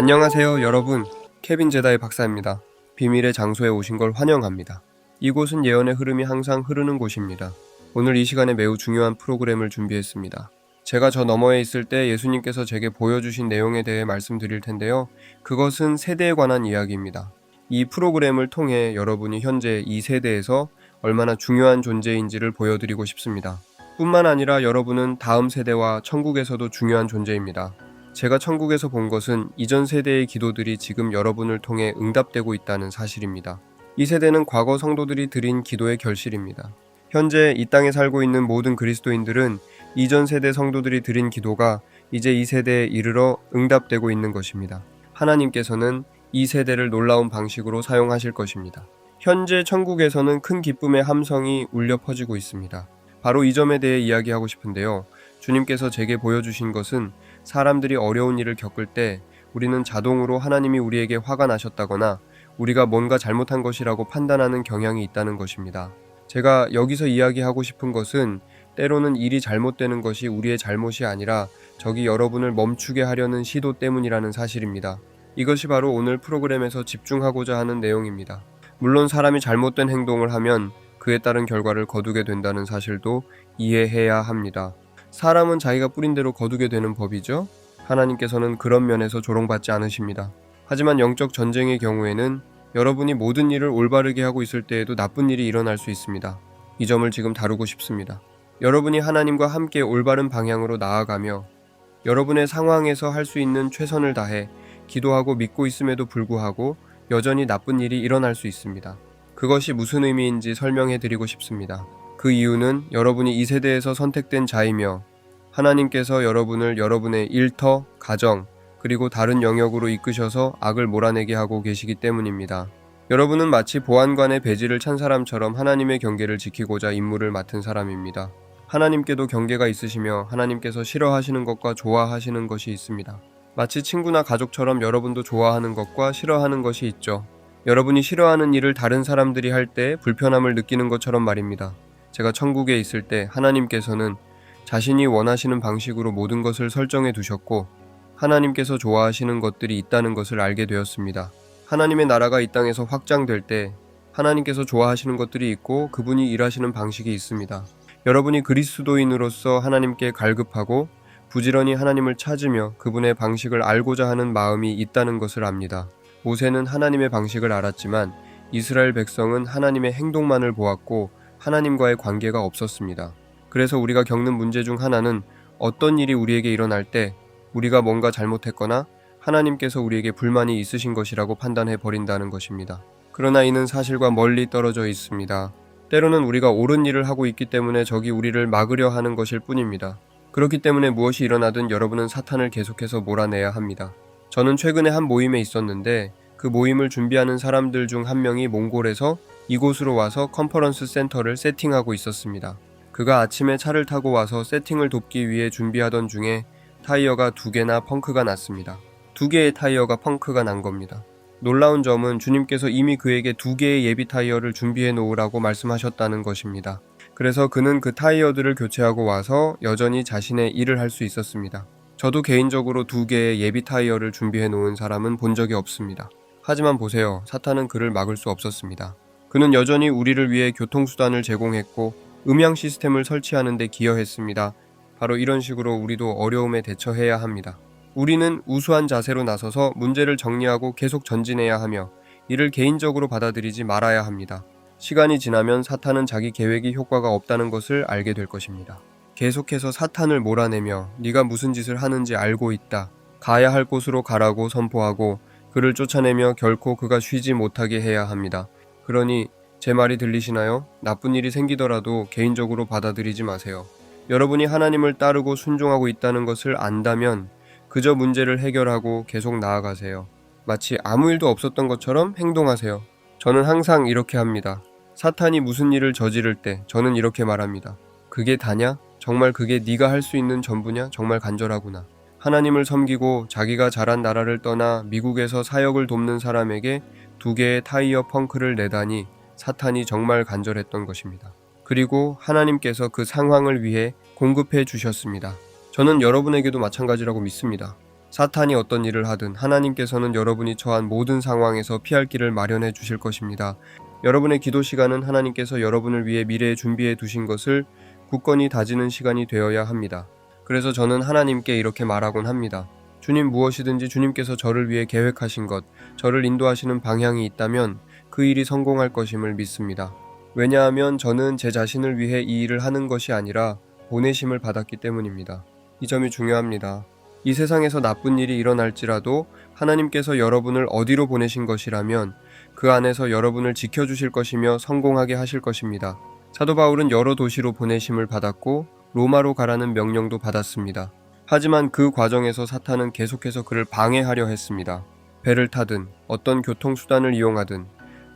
안녕하세요, 여러분. 케빈 제다의 박사입니다. 비밀의 장소에 오신 걸 환영합니다. 이곳은 예언의 흐름이 항상 흐르는 곳입니다. 오늘 이 시간에 매우 중요한 프로그램을 준비했습니다. 제가 저 너머에 있을 때 예수님께서 제게 보여주신 내용에 대해 말씀드릴 텐데요. 그것은 세대에 관한 이야기입니다. 이 프로그램을 통해 여러분이 현재 이 세대에서 얼마나 중요한 존재인지를 보여드리고 싶습니다. 뿐만 아니라 여러분은 다음 세대와 천국에서도 중요한 존재입니다. 제가 천국에서 본 것은 이전 세대의 기도들이 지금 여러분을 통해 응답되고 있다는 사실입니다. 이 세대는 과거 성도들이 드린 기도의 결실입니다. 현재 이 땅에 살고 있는 모든 그리스도인들은 이전 세대 성도들이 드린 기도가 이제 이 세대에 이르러 응답되고 있는 것입니다. 하나님께서는 이 세대를 놀라운 방식으로 사용하실 것입니다. 현재 천국에서는 큰 기쁨의 함성이 울려 퍼지고 있습니다. 바로 이 점에 대해 이야기하고 싶은데요. 주님께서 제게 보여주신 것은 사람들이 어려운 일을 겪을 때 우리는 자동으로 하나님이 우리에게 화가 나셨다거나 우리가 뭔가 잘못한 것이라고 판단하는 경향이 있다는 것입니다. 제가 여기서 이야기하고 싶은 것은 때로는 일이 잘못되는 것이 우리의 잘못이 아니라 적이 여러분을 멈추게 하려는 시도 때문이라는 사실입니다. 이것이 바로 오늘 프로그램에서 집중하고자 하는 내용입니다. 물론 사람이 잘못된 행동을 하면 그에 따른 결과를 거두게 된다는 사실도 이해해야 합니다. 사람은 자기가 뿌린 대로 거두게 되는 법이죠. 하나님께서는 그런 면에서 조롱받지 않으십니다. 하지만 영적 전쟁의 경우에는 여러분이 모든 일을 올바르게 하고 있을 때에도 나쁜 일이 일어날 수 있습니다. 이 점을 지금 다루고 싶습니다. 여러분이 하나님과 함께 올바른 방향으로 나아가며 여러분의 상황에서 할 수 있는 최선을 다해 기도하고 믿고 있음에도 불구하고 여전히 나쁜 일이 일어날 수 있습니다. 그것이 무슨 의미인지 설명해 드리고 싶습니다. 그 이유는 여러분이 이 세대에서 선택된 자이며 하나님께서 여러분을 여러분의 일터, 가정, 그리고 다른 영역으로 이끄셔서 악을 몰아내게 하고 계시기 때문입니다. 여러분은 마치 보안관의 배지를 찬 사람처럼 하나님의 경계를 지키고자 임무를 맡은 사람입니다. 하나님께도 경계가 있으시며 하나님께서 싫어하시는 것과 좋아하시는 것이 있습니다. 마치 친구나 가족처럼 여러분도 좋아하는 것과 싫어하는 것이 있죠. 여러분이 싫어하는 일을 다른 사람들이 할 때 불편함을 느끼는 것처럼 말입니다. 제가 천국에 있을 때 하나님께서는 자신이 원하시는 방식으로 모든 것을 설정해 두셨고 하나님께서 좋아하시는 것들이 있다는 것을 알게 되었습니다. 하나님의 나라가 이 땅에서 확장될 때 하나님께서 좋아하시는 것들이 있고 그분이 일하시는 방식이 있습니다. 여러분이 그리스도인으로서 하나님께 갈급하고 부지런히 하나님을 찾으며 그분의 방식을 알고자 하는 마음이 있다는 것을 압니다. 모세는 하나님의 방식을 알았지만 이스라엘 백성은 하나님의 행동만을 보았고 하나님과의 관계가 없었습니다. 그래서 우리가 겪는 문제 중 하나는 어떤 일이 우리에게 일어날 때 우리가 뭔가 잘못했거나 하나님께서 우리에게 불만이 있으신 것이라고 판단해 버린다는 것입니다. 그러나 이는 사실과 멀리 떨어져 있습니다. 때로는 우리가 옳은 일을 하고 있기 때문에 적이 우리를 막으려 하는 것일 뿐입니다. 그렇기 때문에 무엇이 일어나든 여러분은 사탄을 계속해서 몰아내야 합니다. 저는 최근에 한 모임에 있었는데 그 모임을 준비하는 사람들 중 한 명이 몽골에서 이곳으로 와서 컨퍼런스 센터를 세팅하고 있었습니다. 그가 아침에 차를 타고 와서 세팅을 돕기 위해 준비하던 중에 타이어가 두 개나 펑크가 났습니다. 두 개의 타이어가 펑크가 난 겁니다. 놀라운 점은 주님께서 이미 그에게 두 개의 예비 타이어를 준비해 놓으라고 말씀하셨다는 것입니다. 그래서 그는 그 타이어들을 교체하고 와서 여전히 자신의 일을 할 수 있었습니다. 저도 개인적으로 두 개의 예비 타이어를 준비해 놓은 사람은 본 적이 없습니다. 하지만 보세요. 사탄은 그를 막을 수 없었습니다. 그는 여전히 우리를 위해 교통수단을 제공했고 음향 시스템을 설치하는 데 기여했습니다. 바로 이런 식으로 우리도 어려움에 대처해야 합니다. 우리는 우수한 자세로 나서서 문제를 정리하고 계속 전진해야 하며 이를 개인적으로 받아들이지 말아야 합니다. 시간이 지나면 사탄은 자기 계획이 효과가 없다는 것을 알게 될 것입니다. 계속해서 사탄을 몰아내며 네가 무슨 짓을 하는지 알고 있다. 가야 할 곳으로 가라고 선포하고 그를 쫓아내며 결코 그가 쉬지 못하게 해야 합니다. 그러니 제 말이 들리시나요? 나쁜 일이 생기더라도 개인적으로 받아들이지 마세요. 여러분이 하나님을 따르고 순종하고 있다는 것을 안다면 그저 문제를 해결하고 계속 나아가세요. 마치 아무 일도 없었던 것처럼 행동하세요. 저는 항상 이렇게 합니다. 사탄이 무슨 일을 저지를 때 저는 이렇게 말합니다. 그게 다냐? 정말 그게 네가 할 수 있는 전부냐? 정말 간절하구나. 하나님을 섬기고 자기가 자란 나라를 떠나 미국에서 사역을 돕는 사람에게 두 개의 타이어 펑크를 내다니 사탄이 정말 간절했던 것입니다. 그리고 하나님께서 그 상황을 위해 공급해 주셨습니다. 저는 여러분에게도 마찬가지라고 믿습니다. 사탄이 어떤 일을 하든 하나님께서는 여러분이 처한 모든 상황에서 피할 길을 마련해 주실 것입니다. 여러분의 기도 시간은 하나님께서 여러분을 위해 미래에 준비해 두신 것을 굳건히 다지는 시간이 되어야 합니다. 그래서 저는 하나님께 이렇게 말하곤 합니다. 주님 무엇이든지 주님께서 저를 위해 계획하신 것, 저를 인도하시는 방향이 있다면 그 일이 성공할 것임을 믿습니다. 왜냐하면 저는 제 자신을 위해 이 일을 하는 것이 아니라 보내심을 받았기 때문입니다. 이 점이 중요합니다. 이 세상에서 나쁜 일이 일어날지라도 하나님께서 여러분을 어디로 보내신 것이라면 그 안에서 여러분을 지켜주실 것이며 성공하게 하실 것입니다. 사도 바울은 여러 도시로 보내심을 받았고 로마로 가라는 명령도 받았습니다. 하지만 그 과정에서 사탄은 계속해서 그를 방해하려 했습니다. 배를 타든 어떤 교통수단을 이용하든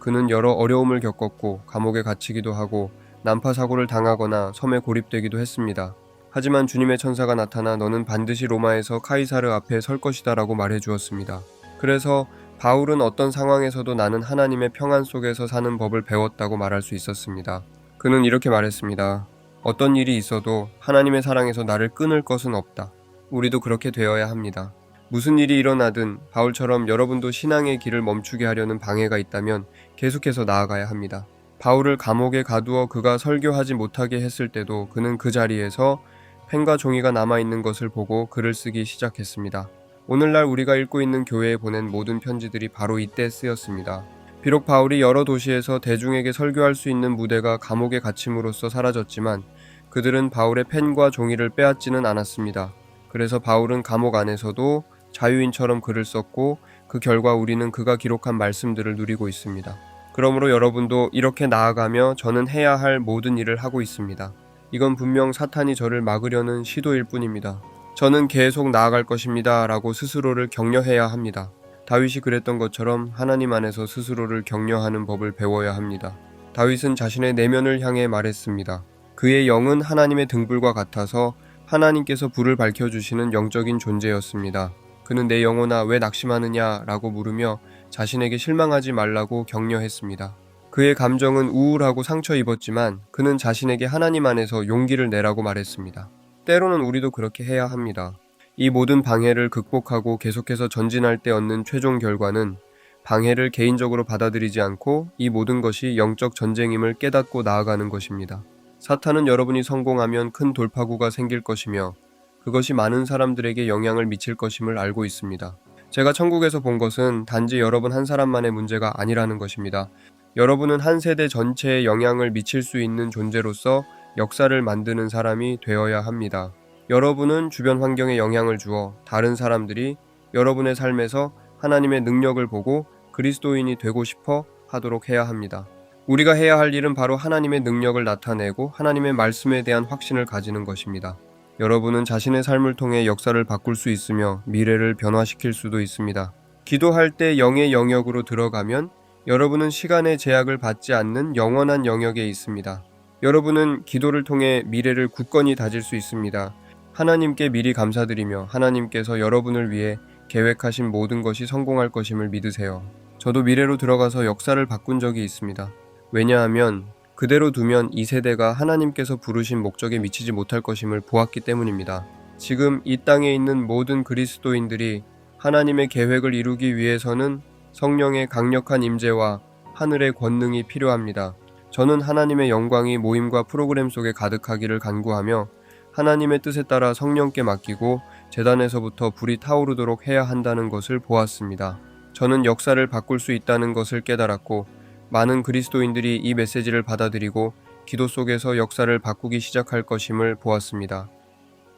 그는 여러 어려움을 겪었고 감옥에 갇히기도 하고 난파 사고를 당하거나 섬에 고립되기도 했습니다. 하지만 주님의 천사가 나타나 너는 반드시 로마에서 카이사르 앞에 설 것이다 라고 말해 주었습니다. 그래서 바울은 어떤 상황에서도 나는 하나님의 평안 속에서 사는 법을 배웠다고 말할 수 있었습니다. 그는 이렇게 말했습니다. 어떤 일이 있어도 하나님의 사랑에서 나를 끊을 것은 없다. 우리도 그렇게 되어야 합니다. 무슨 일이 일어나든 바울처럼 여러분도 신앙의 길을 멈추게 하려는 방해가 있다면 계속해서 나아가야 합니다. 바울을 감옥에 가두어 그가 설교하지 못하게 했을 때도 그는 그 자리에서 펜과 종이가 남아있는 것을 보고 글을 쓰기 시작했습니다. 오늘날 우리가 읽고 있는 교회에 보낸 모든 편지들이 바로 이때 쓰였습니다. 비록 바울이 여러 도시에서 대중에게 설교할 수 있는 무대가 감옥에 갇힘으로써 사라졌지만 그들은 바울의 펜과 종이를 빼앗지는 않았습니다. 그래서 바울은 감옥 안에서도 자유인처럼 글을 썼고 그 결과 우리는 그가 기록한 말씀들을 누리고 있습니다. 그러므로 여러분도 이렇게 나아가며 저는 해야 할 모든 일을 하고 있습니다. 이건 분명 사탄이 저를 막으려는 시도일 뿐입니다. 저는 계속 나아갈 것입니다. 라고 스스로를 격려해야 합니다. 다윗이 그랬던 것처럼 하나님 안에서 스스로를 격려하는 법을 배워야 합니다. 다윗은 자신의 내면을 향해 말했습니다. 그의 영은 하나님의 등불과 같아서 하나님께서 불을 밝혀주시는 영적인 존재였습니다. 그는 내 영혼아 왜 낙심하느냐 라고 물으며 자신에게 실망하지 말라고 격려했습니다. 그의 감정은 우울하고 상처 입었지만 그는 자신에게 하나님 안에서 용기를 내라고 말했습니다. 때로는 우리도 그렇게 해야 합니다. 이 모든 방해를 극복하고 계속해서 전진할 때 얻는 최종 결과는 방해를 개인적으로 받아들이지 않고 이 모든 것이 영적 전쟁임을 깨닫고 나아가는 것입니다. 사탄은 여러분이 성공하면 큰 돌파구가 생길 것이며 그것이 많은 사람들에게 영향을 미칠 것임을 알고 있습니다. 제가 천국에서 본 것은 단지 여러분 한 사람만의 문제가 아니라는 것입니다. 여러분은 한 세대 전체에 영향을 미칠 수 있는 존재로서 역사를 만드는 사람이 되어야 합니다. 여러분은 주변 환경에 영향을 주어 다른 사람들이 여러분의 삶에서 하나님의 능력을 보고 그리스도인이 되고 싶어 하도록 해야 합니다. 우리가 해야 할 일은 바로 하나님의 능력을 나타내고 하나님의 말씀에 대한 확신을 가지는 것입니다. 여러분은 자신의 삶을 통해 역사를 바꿀 수 있으며 미래를 변화시킬 수도 있습니다. 기도할 때 영의 영역으로 들어가면 여러분은 시간의 제약을 받지 않는 영원한 영역에 있습니다. 여러분은 기도를 통해 미래를 굳건히 다질 수 있습니다. 하나님께 미리 감사드리며 하나님께서 여러분을 위해 계획하신 모든 것이 성공할 것임을 믿으세요. 저도 미래로 들어가서 역사를 바꾼 적이 있습니다. 왜냐하면 그대로 두면 이 세대가 하나님께서 부르신 목적에 미치지 못할 것임을 보았기 때문입니다. 지금 이 땅에 있는 모든 그리스도인들이 하나님의 계획을 이루기 위해서는 성령의 강력한 임재와 하늘의 권능이 필요합니다. 저는 하나님의 영광이 모임과 프로그램 속에 가득하기를 간구하며 하나님의 뜻에 따라 성령께 맡기고 재단에서부터 불이 타오르도록 해야 한다는 것을 보았습니다. 저는 역사를 바꿀 수 있다는 것을 깨달았고 많은 그리스도인들이 이 메시지를 받아들이고 기도 속에서 역사를 바꾸기 시작할 것임을 보았습니다.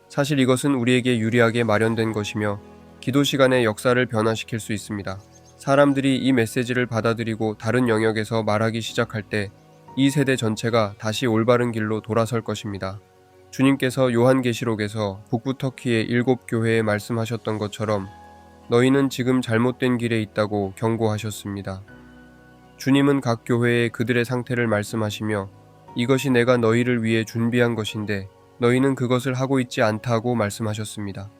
사실 이것은 우리에게 유리하게 마련된 것이며 기도 시간에 역사를 변화시킬 수 있습니다. 사람들이 이 메시지를 받아들이고 다른 영역에서 말하기 시작할 때 이 세대 전체가 다시 올바른 길로 돌아설 것입니다. 주님께서 요한계시록에서 북부 터키의 일곱 교회에 말씀하셨던 것처럼 너희는 지금 잘못된 길에 있다고 경고하셨습니다. 주님은 각 교회에 그들의 상태를 말씀하시며 이것이 내가 너희를 위해 준비한 것인데 너희는 그것을 하고 있지 않다고 말씀하셨습니다.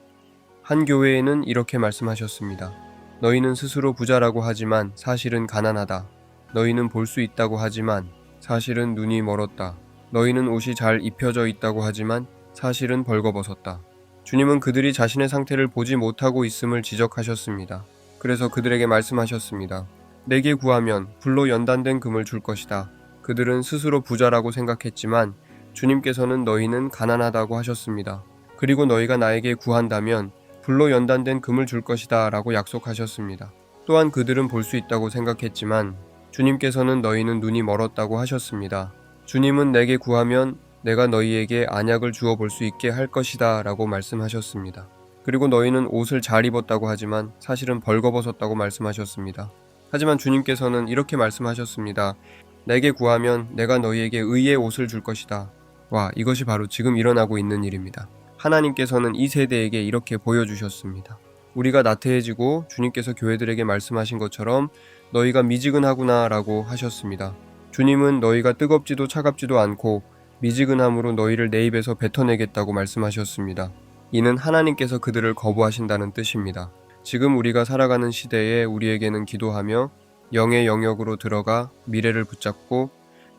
한 교회에는 이렇게 말씀하셨습니다. 너희는 스스로 부자라고 하지만 사실은 가난하다. 너희는 볼 수 있다고 하지만 사실은 눈이 멀었다. 너희는 옷이 잘 입혀져 있다고 하지만 사실은 벌거벗었다. 주님은 그들이 자신의 상태를 보지 못하고 있음을 지적하셨습니다. 그래서 그들에게 말씀하셨습니다. 내게 구하면 불로 연단된 금을 줄 것이다. 그들은 스스로 부자라고 생각했지만 주님께서는 너희는 가난하다고 하셨습니다. 그리고 너희가 나에게 구한다면 불로 연단된 금을 줄 것이다 라고 약속하셨습니다. 또한 그들은 볼 수 있다고 생각했지만 주님께서는 너희는 눈이 멀었다고 하셨습니다. 주님은 내게 구하면 내가 너희에게 안약을 주어 볼 수 있게 할 것이다 라고 말씀하셨습니다. 그리고 너희는 옷을 잘 입었다고 하지만 사실은 벌거벗었다고 말씀하셨습니다. 하지만 주님께서는 이렇게 말씀하셨습니다. 내게 구하면 내가 너희에게 의의 옷을 줄 것이다. 와, 이것이 바로 지금 일어나고 있는 일입니다. 하나님께서는 이 세대에게 이렇게 보여주셨습니다. 우리가 나태해지고 주님께서 교회들에게 말씀하신 것처럼 너희가 미지근하구나 라고 하셨습니다. 주님은 너희가 뜨겁지도 차갑지도 않고 미지근함으로 너희를 내 입에서 뱉어내겠다고 말씀하셨습니다. 이는 하나님께서 그들을 거부하신다는 뜻입니다. 지금 우리가 살아가는 시대에 우리에게는 기도하며 영의 영역으로 들어가 미래를 붙잡고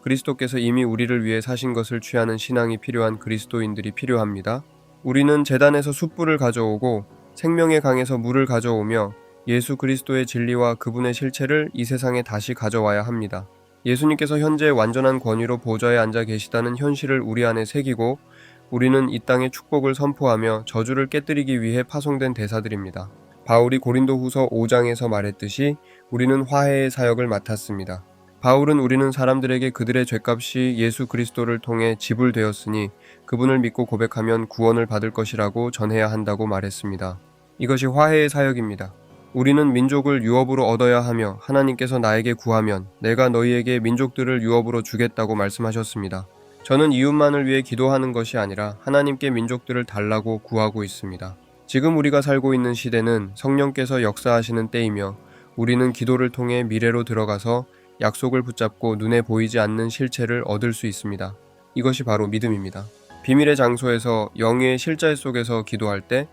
그리스도께서 이미 우리를 위해 사신 것을 취하는 신앙이 필요한 그리스도인들이 필요합니다. 우리는 재단에서 숯불을 가져오고 생명의 강에서 물을 가져오며 예수 그리스도의 진리와 그분의 실체를 이 세상에 다시 가져와야 합니다. 예수님께서 현재 완전한 권위로 보좌에 앉아 계시다는 현실을 우리 안에 새기고 우리는 이 땅의 축복을 선포하며 저주를 깨뜨리기 위해 파송된 대사들입니다. 바울이 고린도 후서 5장에서 말했듯이 우리는 화해의 사역을 맡았습니다. 바울은 우리는 사람들에게 그들의 죄값이 예수 그리스도를 통해 지불되었으니 그분을 믿고 고백하면 구원을 받을 것이라고 전해야 한다고 말했습니다. 이것이 화해의 사역입니다. 우리는 민족을 유업으로 얻어야 하며 하나님께서 나에게 구하면 내가 너희에게 민족들을 유업으로 주겠다고 말씀하셨습니다. 저는 이웃만을 위해 기도하는 것이 아니라 하나님께 민족들을 달라고 구하고 있습니다. 지금 우리가 살고 있는 시대는 성령께서 역사하시는 때이며 우리는 기도를 통해 미래로 들어가서 약속을 붙잡고 눈에 보이지 않는 실체를 얻을 수 있습니다. 이것이 바로 믿음입니다. 비밀의 장소에서 영의 실제 속에서 기도할 때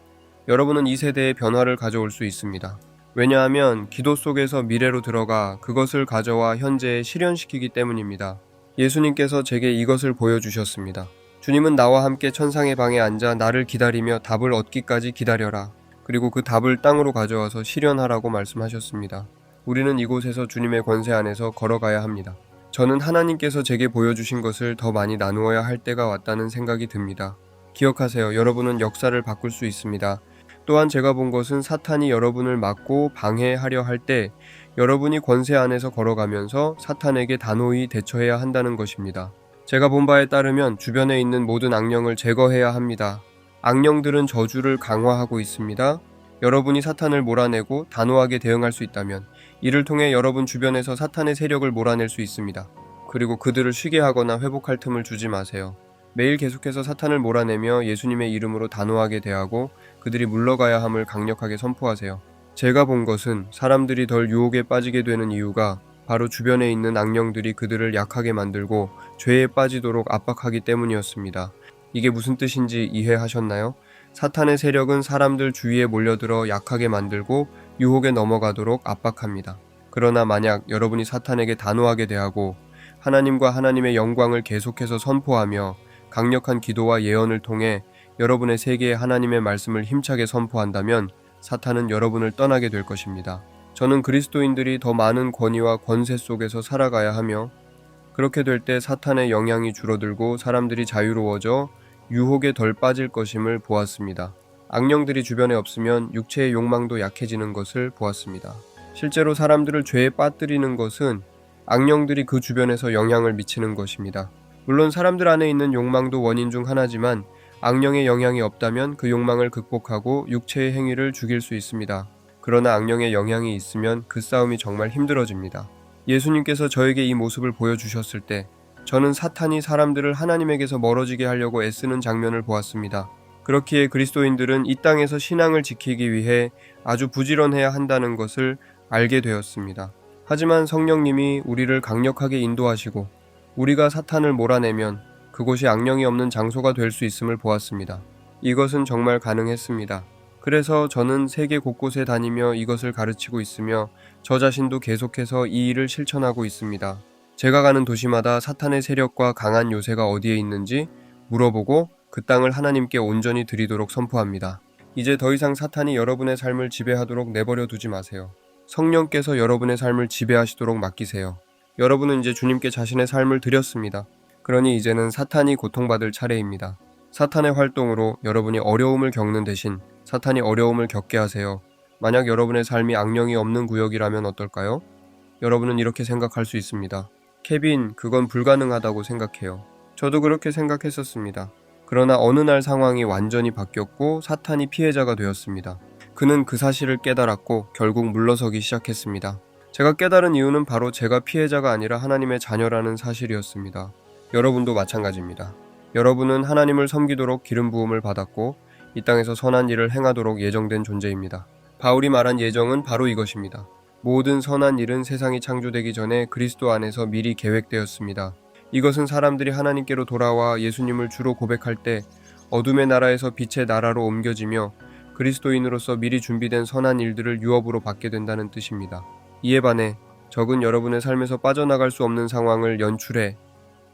여러분은 이 세대의 변화를 가져올 수 있습니다. 왜냐하면 기도 속에서 미래로 들어가 그것을 가져와 현재에 실현시키기 때문입니다. 예수님께서 제게 이것을 보여주셨습니다. 주님은 나와 함께 천상의 방에 앉아 나를 기다리며 답을 얻기까지 기다려라. 그리고 그 답을 땅으로 가져와서 실현하라고 말씀하셨습니다. 우리는 이곳에서 주님의 권세 안에서 걸어가야 합니다. 저는 하나님께서 제게 보여주신 것을 더 많이 나누어야 할 때가 왔다는 생각이 듭니다. 기억하세요. 여러분은 역사를 바꿀 수 있습니다. 또한 제가 본 것은 사탄이 여러분을 막고 방해하려 할 때 여러분이 권세 안에서 걸어가면서 사탄에게 단호히 대처해야 한다는 것입니다. 제가 본 바에 따르면 주변에 있는 모든 악령을 제거해야 합니다. 악령들은 저주를 강화하고 있습니다. 여러분이 사탄을 몰아내고 단호하게 대응할 수 있다면 이를 통해 여러분 주변에서 사탄의 세력을 몰아낼 수 있습니다. 그리고 그들을 쉬게 하거나 회복할 틈을 주지 마세요. 매일 계속해서 사탄을 몰아내며 예수님의 이름으로 단호하게 대하고 그들이 물러가야 함을 강력하게 선포하세요. 제가 본 것은 사람들이 덜 유혹에 빠지게 되는 이유가 바로 주변에 있는 악령들이 그들을 약하게 만들고 죄에 빠지도록 압박하기 때문이었습니다. 이게 무슨 뜻인지 이해하셨나요? 사탄의 세력은 사람들 주위에 몰려들어 약하게 만들고 유혹에 넘어가도록 압박합니다. 그러나 만약 여러분이 사탄에게 단호하게 대하고 하나님과 하나님의 영광을 계속해서 선포하며 강력한 기도와 예언을 통해 여러분의 세계에 하나님의 말씀을 힘차게 선포한다면 사탄은 여러분을 떠나게 될 것입니다. 저는 그리스도인들이 더 많은 권위와 권세 속에서 살아가야 하며 그렇게 될 때 사탄의 영향이 줄어들고 사람들이 자유로워져 유혹에 덜 빠질 것임을 보았습니다. 악령들이 주변에 없으면 육체의 욕망도 약해지는 것을 보았습니다. 실제로 사람들을 죄에 빠뜨리는 것은 악령들이 그 주변에서 영향을 미치는 것입니다. 물론 사람들 안에 있는 욕망도 원인 중 하나지만 악령의 영향이 없다면 그 욕망을 극복하고 육체의 행위를 죽일 수 있습니다. 그러나 악령의 영향이 있으면 그 싸움이 정말 힘들어집니다. 예수님께서 저에게 이 모습을 보여주셨을 때 저는 사탄이 사람들을 하나님에게서 멀어지게 하려고 애쓰는 장면을 보았습니다. 그렇기에 그리스도인들은 이 땅에서 신앙을 지키기 위해 아주 부지런해야 한다는 것을 알게 되었습니다. 하지만 성령님이 우리를 강력하게 인도하시고 우리가 사탄을 몰아내면 그곳이 악령이 없는 장소가 될 수 있음을 보았습니다. 이것은 정말 가능했습니다. 그래서 저는 세계 곳곳에 다니며 이것을 가르치고 있으며 저 자신도 계속해서 이 일을 실천하고 있습니다. 제가 가는 도시마다 사탄의 세력과 강한 요새가 어디에 있는지 물어보고 그 땅을 하나님께 온전히 드리도록 선포합니다. 이제 더 이상 사탄이 여러분의 삶을 지배하도록 내버려 두지 마세요. 성령께서 여러분의 삶을 지배하시도록 맡기세요. 여러분은 이제 주님께 자신의 삶을 드렸습니다. 그러니 이제는 사탄이 고통받을 차례입니다. 사탄의 활동으로 여러분이 어려움을 겪는 대신 사탄이 어려움을 겪게 하세요. 만약 여러분의 삶이 악령이 없는 구역이라면 어떨까요? 여러분은 이렇게 생각할 수 있습니다. 케빈, 그건 불가능하다고 생각해요. 저도 그렇게 생각했었습니다. 그러나 어느 날 상황이 완전히 바뀌었고 사탄이 피해자가 되었습니다. 그는 그 사실을 깨달았고 결국 물러서기 시작했습니다. 제가 깨달은 이유는 바로 제가 피해자가 아니라 하나님의 자녀라는 사실이었습니다. 여러분도 마찬가지입니다. 여러분은 하나님을 섬기도록 기름 부음을 받았고 이 땅에서 선한 일을 행하도록 예정된 존재입니다. 바울이 말한 예정은 바로 이것입니다. 모든 선한 일은 세상이 창조되기 전에 그리스도 안에서 미리 계획되었습니다. 이것은 사람들이 하나님께로 돌아와 예수님을 주로 고백할 때 어둠의 나라에서 빛의 나라로 옮겨지며 그리스도인으로서 미리 준비된 선한 일들을 유업으로 받게 된다는 뜻입니다. 이에 반해 적은 여러분의 삶에서 빠져나갈 수 없는 상황을 연출해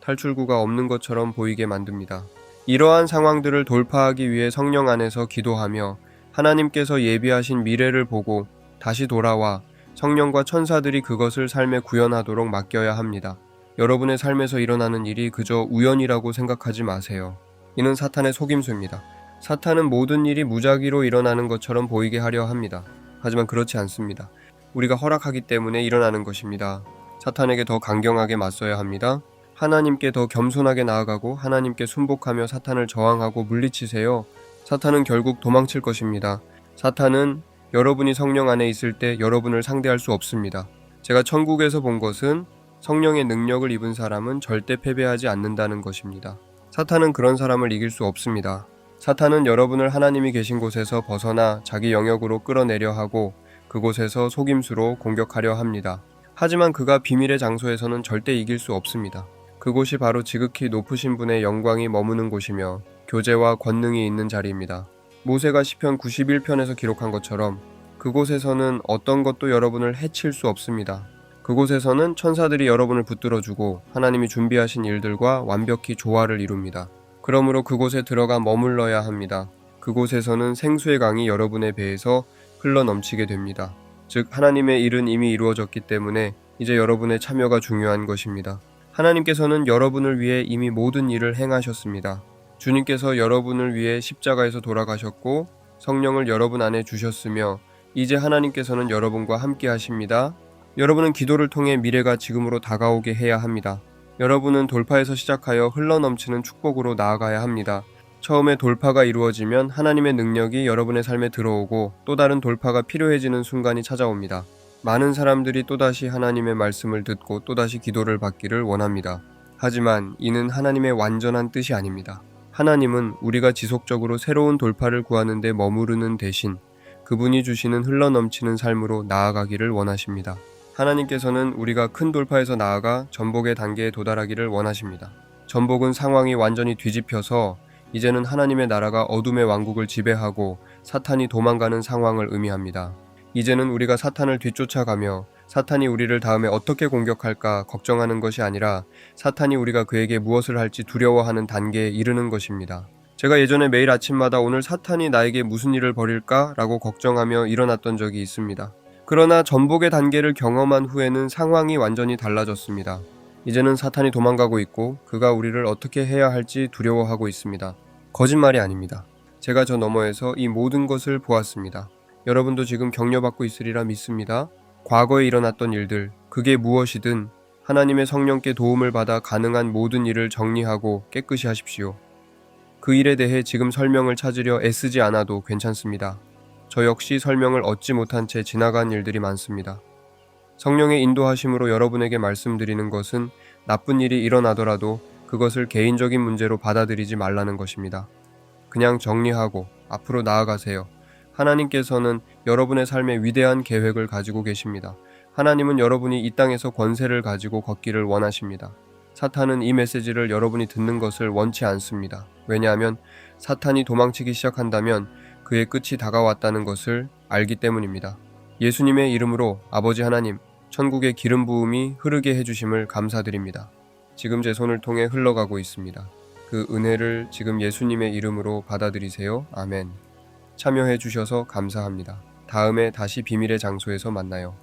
탈출구가 없는 것처럼 보이게 만듭니다. 이러한 상황들을 돌파하기 위해 성령 안에서 기도하며 하나님께서 예비하신 미래를 보고 다시 돌아와 성령과 천사들이 그것을 삶에 구현하도록 맡겨야 합니다. 여러분의 삶에서 일어나는 일이 그저 우연이라고 생각하지 마세요. 이는 사탄의 속임수입니다. 사탄은 모든 일이 무작위로 일어나는 것처럼 보이게 하려 합니다. 하지만 그렇지 않습니다. 우리가 허락하기 때문에 일어나는 것입니다. 사탄에게 더 강경하게 맞서야 합니다. 하나님께 더 겸손하게 나아가고 하나님께 순복하며 사탄을 저항하고 물리치세요. 사탄은 결국 도망칠 것입니다. 사탄은 여러분이 성령 안에 있을 때 여러분을 상대할 수 없습니다. 제가 천국에서 본 것은 성령의 능력을 입은 사람은 절대 패배하지 않는다는 것입니다. 사탄은 그런 사람을 이길 수 없습니다. 사탄은 여러분을 하나님이 계신 곳에서 벗어나 자기 영역으로 끌어내려 하고 그곳에서 속임수로 공격하려 합니다. 하지만 그가 비밀의 장소에서는 절대 이길 수 없습니다. 그곳이 바로 지극히 높으신 분의 영광이 머무는 곳이며 교제와 권능이 있는 자리입니다. 모세가 시편 91편에서 기록한 것처럼 그곳에서는 어떤 것도 여러분을 해칠 수 없습니다. 그곳에서는 천사들이 여러분을 붙들어주고 하나님이 준비하신 일들과 완벽히 조화를 이룹니다. 그러므로 그곳에 들어가 머물러야 합니다. 그곳에서는 생수의 강이 여러분의 배에서 흘러 넘치게 됩니다. 즉, 하나님의 일은 이미 이루어졌기 때문에 이제 여러분의 참여가 중요한 것입니다. 하나님께서는 여러분을 위해 이미 모든 일을 행하셨습니다. 주님께서 여러분을 위해 십자가에서 돌아가셨고 성령을 여러분 안에 주셨으며 이제 하나님께서는 여러분과 함께 하십니다. 여러분은 기도를 통해 미래가 지금으로 다가오게 해야 합니다. 여러분은 돌파에서 시작하여 흘러넘치는 축복으로 나아가야 합니다. 처음에 돌파가 이루어지면 하나님의 능력이 여러분의 삶에 들어오고 또 다른 돌파가 필요해지는 순간이 찾아옵니다. 많은 사람들이 또다시 하나님의 말씀을 듣고 또다시 기도를 받기를 원합니다. 하지만 이는 하나님의 완전한 뜻이 아닙니다. 하나님은 우리가 지속적으로 새로운 돌파를 구하는데 머무르는 대신 그분이 주시는 흘러넘치는 삶으로 나아가기를 원하십니다. 하나님께서는 우리가 큰 돌파에서 나아가 전복의 단계에 도달하기를 원하십니다. 전복은 상황이 완전히 뒤집혀서 이제는 하나님의 나라가 어둠의 왕국을 지배하고 사탄이 도망가는 상황을 의미합니다. 이제는 우리가 사탄을 뒤쫓아가며 사탄이 우리를 다음에 어떻게 공격할까 걱정하는 것이 아니라 사탄이 우리가 그에게 무엇을 할지 두려워하는 단계에 이르는 것입니다. 제가 예전에 매일 아침마다 오늘 사탄이 나에게 무슨 일을 벌일까? 라고 걱정하며 일어났던 적이 있습니다. 그러나 전복의 단계를 경험한 후에는 상황이 완전히 달라졌습니다. 이제는 사탄이 도망가고 있고 그가 우리를 어떻게 해야 할지 두려워하고 있습니다. 거짓말이 아닙니다. 제가 저 너머에서 이 모든 것을 보았습니다. 여러분도 지금 격려받고 있으리라 믿습니다. 과거에 일어났던 일들, 그게 무엇이든 하나님의 성령께 도움을 받아 가능한 모든 일을 정리하고 깨끗이 하십시오. 그 일에 대해 지금 설명을 찾으려 애쓰지 않아도 괜찮습니다. 저 역시 설명을 얻지 못한 채 지나간 일들이 많습니다. 성령의 인도하심으로 여러분에게 말씀드리는 것은 나쁜 일이 일어나더라도 그것을 개인적인 문제로 받아들이지 말라는 것입니다. 그냥 정리하고 앞으로 나아가세요. 하나님께서는 여러분의 삶에 위대한 계획을 가지고 계십니다. 하나님은 여러분이 이 땅에서 권세를 가지고 걷기를 원하십니다. 사탄은 이 메시지를 여러분이 듣는 것을 원치 않습니다. 왜냐하면 사탄이 도망치기 시작한다면 그의 끝이 다가왔다는 것을 알기 때문입니다. 예수님의 이름으로 아버지 하나님, 천국의 기름 부음이 흐르게 해주심을 감사드립니다. 지금 제 손을 통해 흘러가고 있습니다. 그 은혜를 지금 예수님의 이름으로 받아들이세요. 아멘. 참여해 주셔서 감사합니다. 다음에 다시 비밀의 장소에서 만나요.